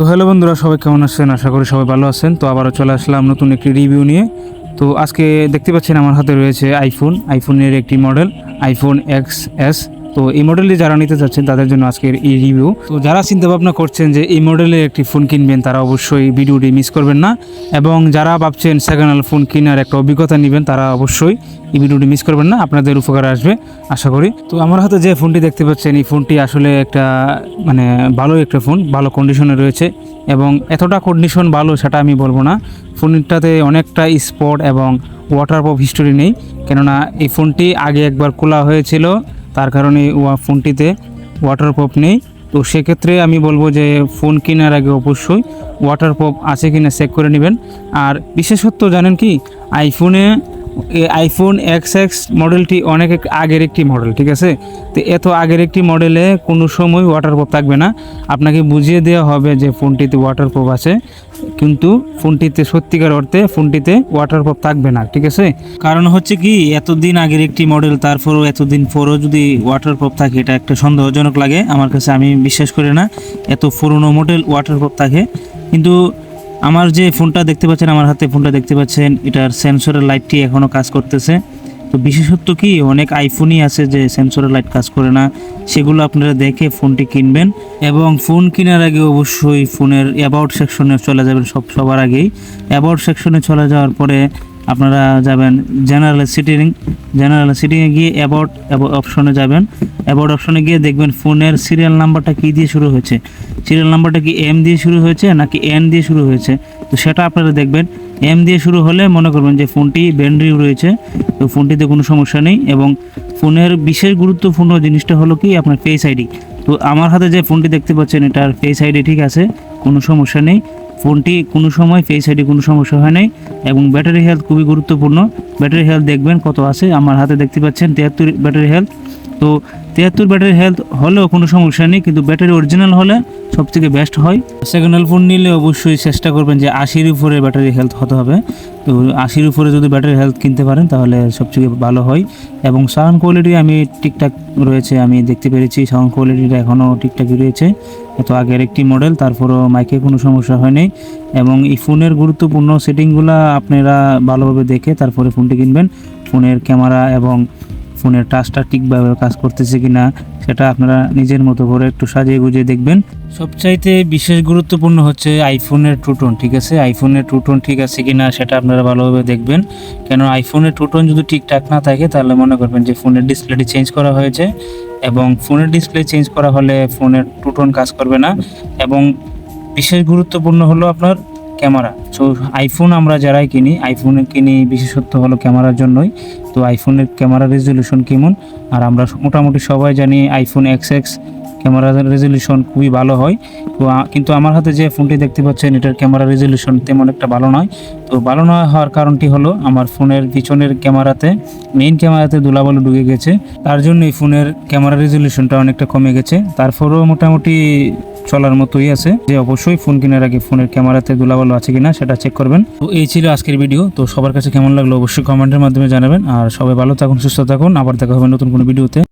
তো হ্যালো বন্ধুরা, সবাই কেমন আছেন? আশা করি সবাই ভালো আছেন। তো আবারও চলে আসলাম নতুন একটি রিভিউ নিয়ে। তো আজকে দেখতে পাচ্ছেন আমার হাতে রয়েছে আইফোন আইফোনের একটি মডেল আইফোন এক্স এস তো এই মডেলটি যারা নিতে চাচ্ছেন তাদের জন্য আজকের এই রিভিউ তো যারা চিন্তা ভাবনা করছেন যে এই মডেলের একটি ফোন কিনবেন, তারা অবশ্যই ভিডিওটি মিস করবেন না। এবং যারা ভাবছেন সেকেন্ড হ্যান্ড ফোন কেনার একটা অভিজ্ঞতা নেবেন, তারা অবশ্যই এই ভিডিওটি মিস করবেন না। আপনাদের উপকারে আসবে, আশা করি। তো আমার হাতে যে ফোনটি দেখতে পাচ্ছেন, এই ফোনটি আসলে একটা মানে ভালো একটা ফোন ভালো কন্ডিশনে রয়েছে। এবং এতটা কন্ডিশন ভালো সেটা আমি বলব না। ফোনটাতে অনেকটা স্পট এবং ওয়াটার প্রুফ হিস্টোরি নেই। কেননা এই ফোনটি আগে একবার খোলা হয়েছিল। তার কারণে ফোনটিতে ওয়াটার নেই। তো সেক্ষেত্রে আমি বলব যে ফোন কেনার আগে অবশ্যই ওয়াটার প্রুফ আছে কিনা চেক করে নেবেন। আর বিশেষত্ব জানেন কি আইফোনে আইফোন এক্স এক্স মডেলটি অনেক আগের একটি মডেল ঠিক আছে? তো এত আগের একটি মডেলে কোনো সময় ওয়াটারপ্রুফ থাকবে না। আপনাকে বুঝিয়ে দেওয়া হবে যে ফোনটিতে ওয়াটারপ্রুফ আছে, কিন্তু ফোনটিতে সত্যিকার অর্থে ফোনটিতে ওয়াটারপ্রুফ থাকবে না, ঠিক আছে? কারণ হচ্ছে কি, এতদিন আগের একটি মডেল তারপরও এতদিন পরও যদি ওয়াটারপ্রুফ থাকে, এটা একটা সন্দেহজনক লাগে। আমার কাছে আমি বিশ্বাস করি না, এত পুরনো মডেল ওয়াটারপ্রুফ থাকে। কিন্তু আমার যে ফোনটা দেখতে পাচ্ছেন, আমার হাতে ফোনটা দেখতে পাচ্ছেন, এটার সেন্সরের লাইটটি এখনও কাজ করতেছে। তো বিশেষত্ব কি, অনেক আইফোনই আছে যে সেন্সরের লাইট কাজ করে না, সেগুলো আপনারা দেখে ফোনটি কিনবেন এবং ফোন কেনার আগে অবশ্যই ফোনের অ্যাবাউট সেকশনে চলে যাবেন সব, সবার আগেই। অ্যাবাউট সেকশনে চলে যাওয়ার পরে আপনারা যাবেন জেনারেল সিটিং জেনারেল সিটিংয়ে গিয়ে অ্যাবাউট অপশনে যাবেন। অ্যাবাউট অপশনে গিয়ে দেখবেন ফোনের সিরিয়াল নাম্বারটা কী দিয়ে শুরু হয়েছে? সিরিয়াল নাম্বারটা কি এম দিয়ে শুরু হয়েছে নাকি এন দিয়ে শুরু হয়েছে? তো সেটা আপনারা দেখবেন। এম দিয়ে শুরু হলে মনে করবেন যে ফোনটি ব্যান্ড্রিও রয়েছে। তো ফোনটিতে কোনো সমস্যা নেই এবং ফোনের বিশেষ গুরুত্বপূর্ণ জিনিসটা হলো কি? আপনার ফেস আইডি তো আমার হাতে যে ফোনটি দেখতে পাচ্ছেন, এটার ফেস আইডি ঠিক আছে, কোনো সমস্যা নেই। ফোনটি কোনো সময় ফেস আইডি কোনো সমস্যা হয় নাই এবং ব্যাটারি হেলথ খুবই গুরুত্বপূর্ণ। ব্যাটারি হেলথ দেখবেন কত আছে। আমার হাতে দেখতে পাচ্ছেন তিয়াত্তর ব্যাটারি হেলথ তো তিয়াত্তর ব্যাটারি হেলথ হলেও কোনো সমস্যা নেই, কিন্তু ব্যাটারি অরিজিনাল হলে সব থেকে বেস্ট হয়। সেকেন্ড হ্যান্ড ফোন নিলে অবশ্যই চেষ্টা করবেন যে আশির উপরে ব্যাটারি হেলথ হতে হবে। তো আশির উপরে যদি ব্যাটারি হেলথ কিনতে পারেন, তাহলে সবথেকে ভালো হয়। এবং সাউন্ড কোয়ালিটি আমি ঠিকঠাক রয়েছে, আমি দেখতে পেরেছি সাউন্ড কোয়ালিটিটা এখনও ঠিকঠাকই রয়েছে। এত আগের একটি মডেল তারপরও মাইকে কোনো সমস্যা হয়নি এবং এই ফোনের গুরুত্বপূর্ণ সেটিংগুলো আপনারা ভালোভাবে দেখে তারপরে ফোনটি কিনবেন। ফোনের ক্যামেরা এবং ফোনের টাচটা ঠিকভাবে কাজ করতেছে কিনা, সেটা আপনারা নিজের মতো করে একটু সাজিয়ে গুজিয়ে দেখবেন। সবচাইতে বিশেষ গুরুত্বপূর্ণ হচ্ছে আইফোনের টুটন, ঠিক আছে? আইফোনের টুটন ঠিক আছে কিনা সেটা আপনারা ভালোভাবে দেখবেন। কেন আইফোনের টুটন যদি ঠিকঠাক না থাকে, তাহলে মনে করবেন যে ফোনের ডিসপ্লেটি চেঞ্জ করা হয়েছে এবং ফোনের ডিসপ্লে চেঞ্জ করা হলে ফোনের টুটন কাজ করবে না। এবং বিশেষ গুরুত্বপূর্ণ হলো আপনার ক্যামেরা। সো আইফোন আমরা যারাই কিনি আইফোনে কিনি বিশেষত্ব হলো ক্যামেরার জন্যই। তো আইফোনের ক্যামেরা রেজলিউশন কেমন? আর আমরা মোটামুটি সবাই জানি iPhone X X camera resolution খুবই ভালো হয়। তো কিন্তু আমার হাতে যে ফোনটি দেখতে পাচ্ছেন, এটার ক্যামেরা রেজলিউশন তেমন একটা ভালো নয়। তো, ভালো নয় হওয়ার কারণটি হলো, আমার ফোনের পিছনের ক্যামেরাতে মেইন ক্যামেরাতে ধুলাবালু ঢুকে গেছে। তার জন্য এই ফোনের ক্যামেরা রেজলিউশনটা অনেকটা কমে গেছে। তারপরেও মোটামুটি চলার মতোই আছে। যে অবশ্যই ফোন কেনার আগে ফোনের ক্যামেরাতে ধুলাবালু আছে কিনা, সেটা চেক করবেন। তো, এই ছিল আজকের ভিডিও তো, সবার কাছে কেমন লাগল অবশ্যই কমেন্টের মাধ্যমে জানাবেন। আর সবাই ভালো থাকুন, সুস্থ থাকুন। আবার দেখা হবে নতুন কোনো ভিডিওতে